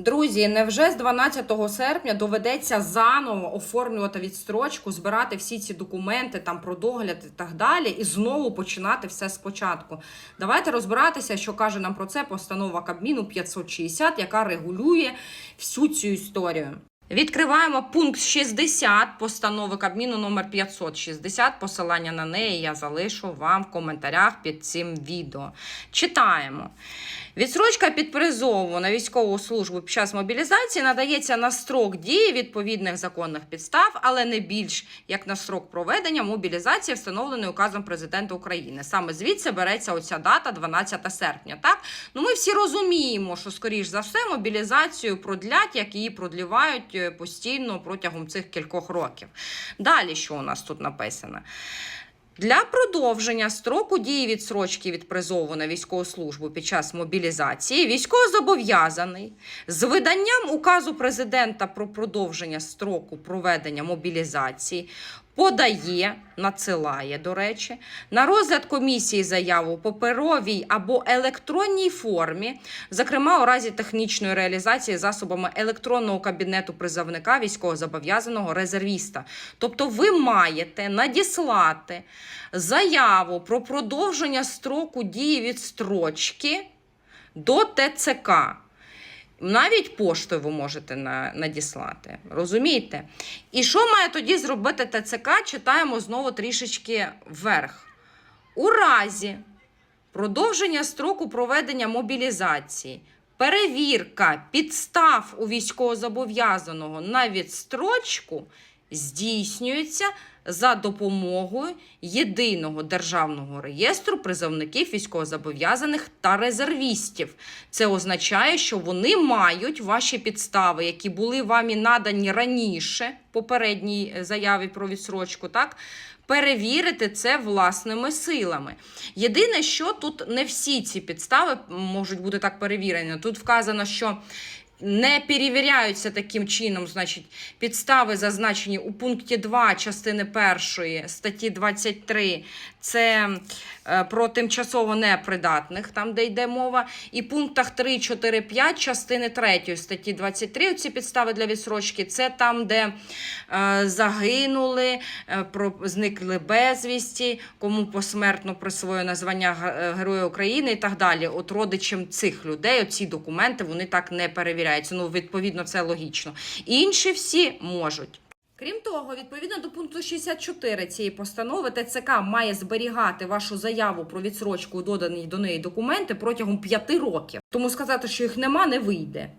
Друзі, невже з 12 серпня доведеться заново оформлювати відстрочку, збирати всі ці документи там про догляд і так далі, і знову починати все спочатку? Давайте розбиратися, що каже нам про це постанова Кабміну 560, яка регулює всю цю історію. Відкриваємо пункт 60 постанови Кабміну номер 560. Посилання на неї я залишу вам в коментарях під цим відео. Читаємо. Відсрочка під призову на військову службу під час мобілізації надається на строк дії відповідних законних підстав, але не більш як на строк проведення мобілізації, встановленої указом президента України. Саме звідси береться оця дата 12 серпня. Так ну ми всі розуміємо, що скоріш за все мобілізацію продлять, як її продлівають е, постійно протягом цих кількох років. Далі що у нас тут написано? Для продовження строку дії відсрочки від призову на військову службу під час мобілізації військовозобов'язаний з виданням указу президента про продовження строку проведення мобілізації подає, надсилає, до речі, на розгляд комісії заяву паперовій або електронній формі, зокрема у разі технічної реалізації засобами електронного кабінету призовника військовозобов'язаного резервіста. Тобто ви маєте надіслати заяву про продовження строку дії відстрочки до ТЦК. Навіть поштою ви можете на, надіслати. Розумієте? І що має тоді зробити ТЦК? Читаємо знову трішечки вверх. У разі продовження строку проведення мобілізації, перевірка підстав у військовозобов'язаного на відстрочку здійснюється за допомогою єдиного державного реєстру призовників військовозобов'язаних та резервістів. Це означає, що вони мають ваші підстави, які були вам і надані раніше попередній е, заяві про відсрочку, так? Перевірити це власними силами. Єдине, що тут не всі ці підстави можуть бути так перевірені. Тут вказано, що не перевіряються таким чином, значить, підстави зазначені у пункті 2 частини 1 статті 23, це е, про тимчасово непридатних, там де йде мова, і пунктах 3, 4, 5 частини 3 статті 23, ці підстави для відсрочки, це там, де е, загинули, е, зникли безвісті, кому посмертно присвоєно звання ге- Героя України і так далі. От родичам цих людей ці документи вони так не перевіряються. Ну, відповідно, це логічно. Інші всі можуть. Крім того, відповідно до пункту 64 цієї постанови, ТЦК має зберігати вашу заяву про відсрочку додані до неї документи протягом 5 років. Тому сказати, що їх нема, не вийде.